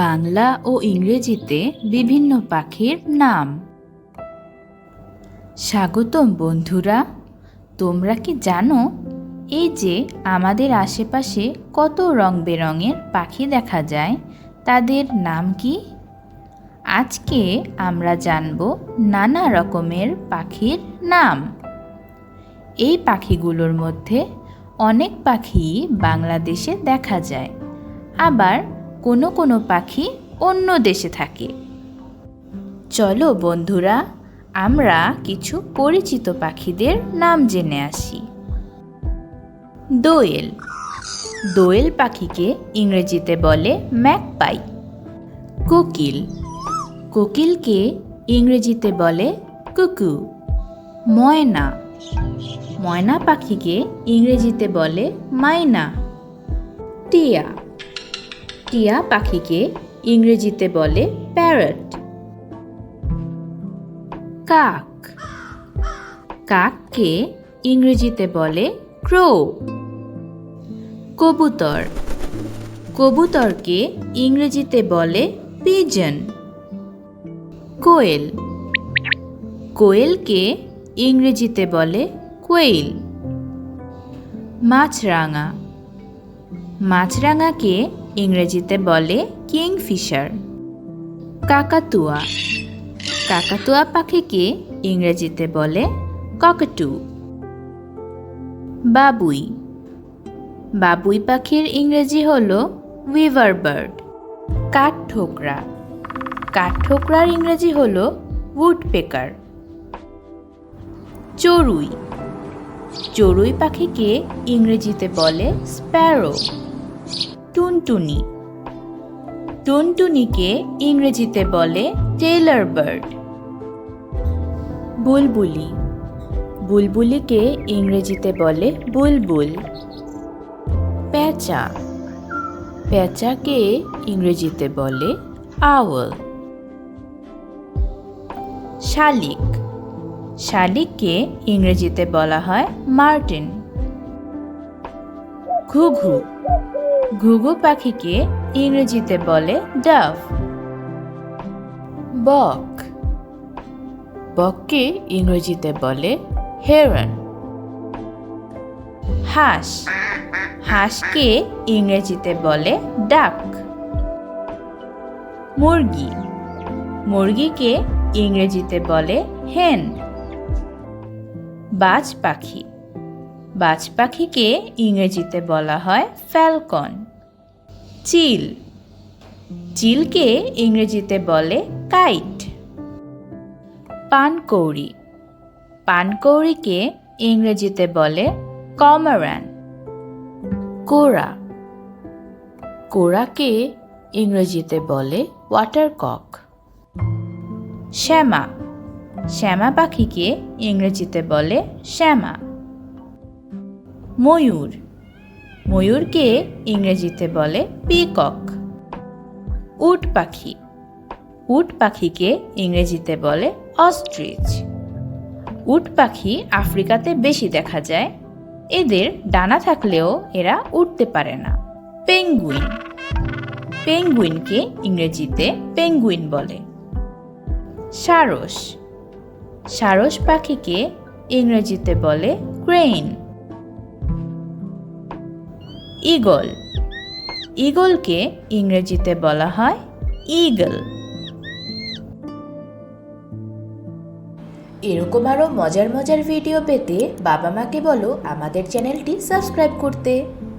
বাংলা ও ইংরেজিতে বিভিন্ন পাখির নাম। স্বাগতম বন্ধুরা, তোমরা কি জানো এই যে আমাদের আশেপাশে কত রং বেরঙের পাখি দেখা যায়, তাদের নাম কি? আজকে আমরা জানব নানা রকমের পাখির নাম। এই পাখিগুলোর মধ্যে অনেক পাখি বাংলাদেশে দেখা যায়, আবার কোনো কোনো পাখি অন্য দেশে থাকে। চলো বন্ধুরা, আমরা কিছু পরিচিত পাখিদের নাম জেনে আসি। দোয়েল। দোয়েল পাখিকে ইংরেজিতে বলে ম্যাকপাই। কোকিল। কোকিলকে ইংরেজিতে বলে কুকু। ময়না। ময়না পাখিকে ইংরেজিতে বলে মাইনা। টিয়া। টিয়া পাখিকে ইংরেজিতে বলে প্যারট কাক। কাককে ইংরেজিতে বলে ক্রো কবুতর। কবুতরকে ইংরেজিতে বলে পিজন কোয়েল। কোয়েলকে ইংরেজিতে বলে কোয়েল মাছরাঙা। মাছরাঙাকে ইংরেজিতে বলে কিংফিশার। কাকাতুয়া। কাকাতুয়া পাখিকে ইংরেজিতে বলে ককটু। বাবুই। বাবুই পাখির ইংরেজি হল উইভার বার্ড কাঠঠোকরা কাঠঠোকরার ইংরেজি হল উডপেকার চড়ুই। চড়ুই পাখিকে ইংরেজিতে বলে স্প্যারো টুনটুনি। টুনটুনিকে ইংরেজিতে বলে টেইলার বার্ড। বুলবুলি। বুলবুলিকে ইংরেজিতে বলে বুলবুল। প্যাঁচা। প্যাঁচাকে ইংরেজিতে বলে আওয়াল শালিক। শালিককে ইংরেজিতে বলা হয় মার্টিন। ঘুঘু। ঘুঘু পাখিকে ইংরেজিতে বলে ডাভ। বক। বককে ইংরেজিতে বলে হেরন। হাঁস। হাঁসকে ইংরেজিতে বলে ডাক। মুরগি। মুরগিকে ইংরেজিতে বলে হেন। বাজ পাখি। বাজ পাখিকে ইংরেজিতে বলা হয় ফ্যালকন। চিল। চিলকে ইংরেজিতে বলে কাইট। পানকৌড়ি। পানকৌড়িকে ইংরেজিতে বলে কমারান। কোরা কোরাকে ইংরেজিতে বলে ওয়াটারকক। শ্যামা। শ্যামা পাখিকে ইংরেজিতে বলে শ্যামা। ময়ূর। ময়ূরকে ইংরেজিতে বলে পিকক উট পাখি। উট পাখিকে ইংরেজিতে বলে অস্ট্রিচ উট পাখি আফ্রিকাতে বেশি দেখা যায়। এদের ডানা থাকলেও এরা উঠতে পারে না। পেঙ্গুইন পেঙ্গুইনকে ইংরেজিতে পেঙ্গুইন বলে। সারস। সারস পাখিকে ইংরেজিতে বলে ক্রেইন ইগল। ইগলকে ইংরেজিতে বলা হয় ইগল। এরকম আরও মজার মজার ভিডিও পেতে বাবা মাকে বলো আমাদের চ্যানেলটি সাবস্ক্রাইব করতে।